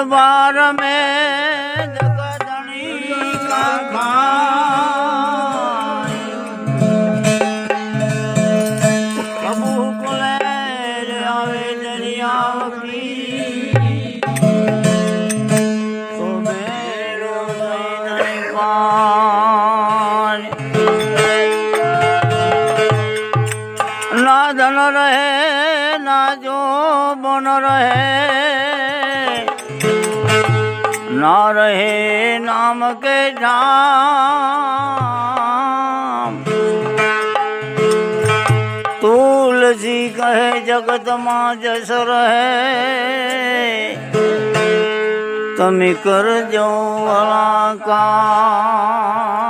दरबार में जगदणी का खाई प्रभु कुले आवे दरिया की तो मेरो नहीं पान ना धन रहे ना जो बन रहे ના રહે નામ કે ધામ? તુલસી કહે જગતમાં જસ રહે. તમે કરજો વળાકા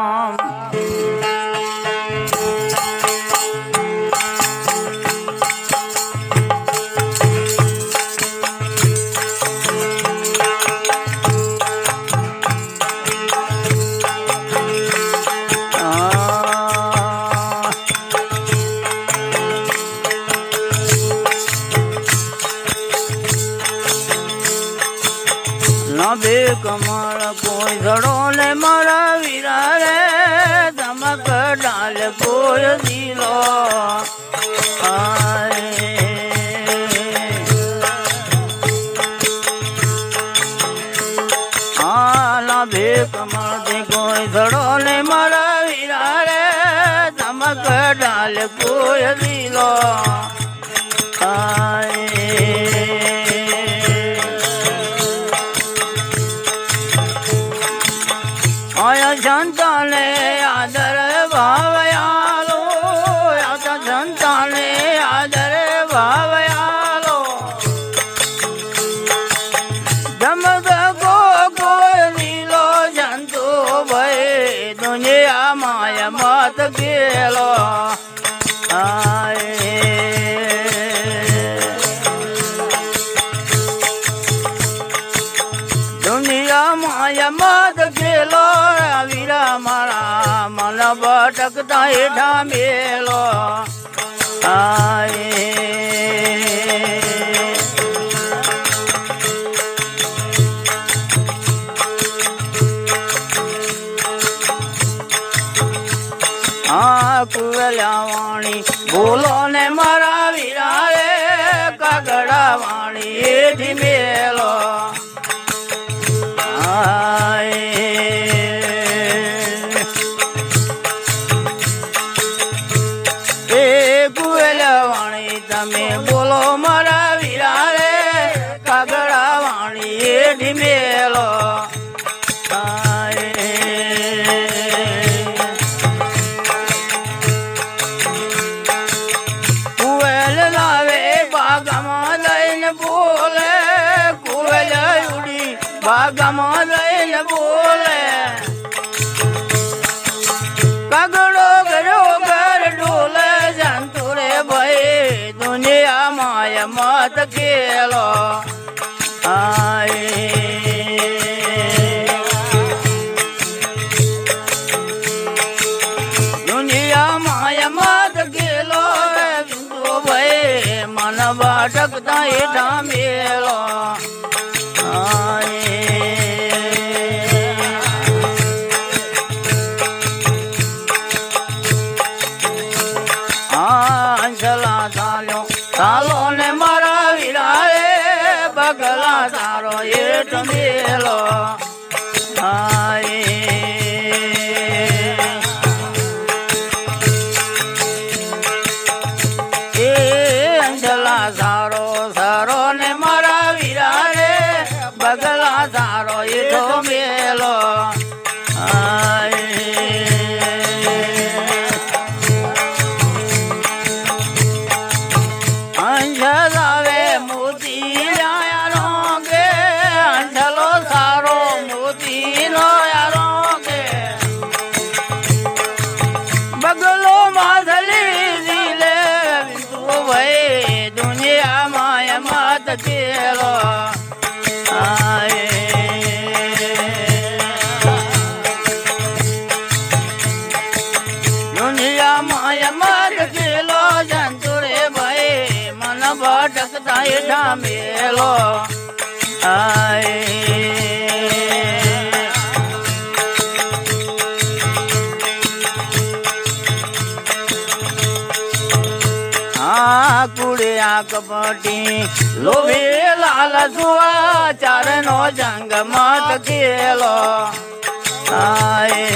થી કોઈ ધડો ને મારા વીરા રે ધમક ડાલ કોઈ દીલો. આય. સંતાને આદર મત ગેલો વીરા મારા મન ભટકતા હેઠા મેલો. આય. વાણી એઠી મેલો આય કુવેલ લાવે બાગમાં લઈને બોલે કુવેલ ઉડી બાગમાં તારો એઠ મેલો આય એ અંજલા સારો સારો ને મારા વીરા રે બગલા સારો એઠો મેલો આય કેલો આય દુનિયા માય મત રે ભાઈ મન ભટકતા હેઠા મેલો આ આય આ કુડિયા કપટી લોભી લાલ સુવા ચારનો જંગ મત કેલો આય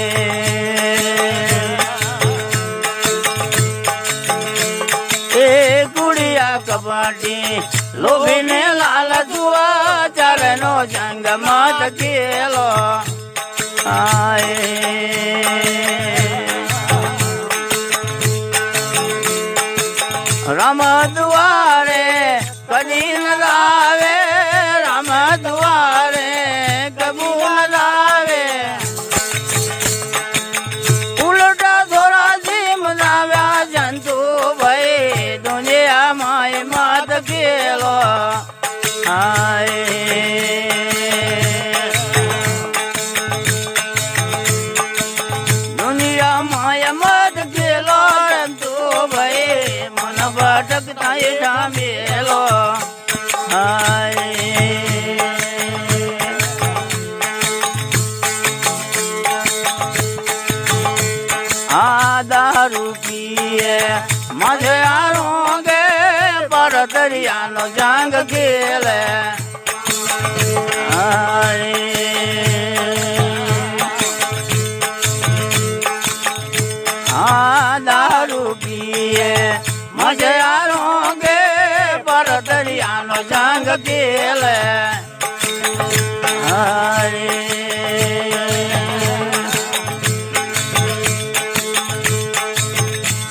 એ કુડિયા કપટી લોભીને લાલ સુવા ચારનો જંગ મત કેલો આય રામ દ્વારે કદી ન લાવે રામ દ્વારે કબુ ન લાવે. ઉલટા થોડા જીમ લાવ્યા જંતુ દુનિયામાં માત કેલો દુનિયા દારૂ પીએ મજે આરોગે પર દરિયાનો જાંગ ખેલે દારૂ પીએ. મજા રોગે પર દરિયાનો જંગ કેલે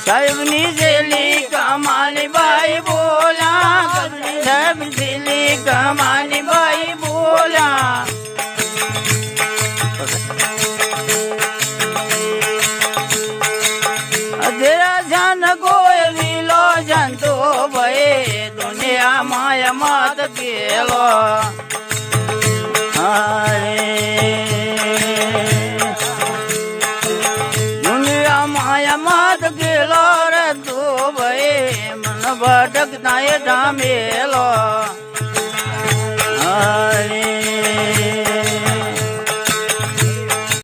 कबनी झेली कमाल बाई बोला सब झेली कमानी बाई बोला। तेरा जन कोई लीलो दुनिया माया मात के हाँ। ભટકતા એ ડામેલો હરે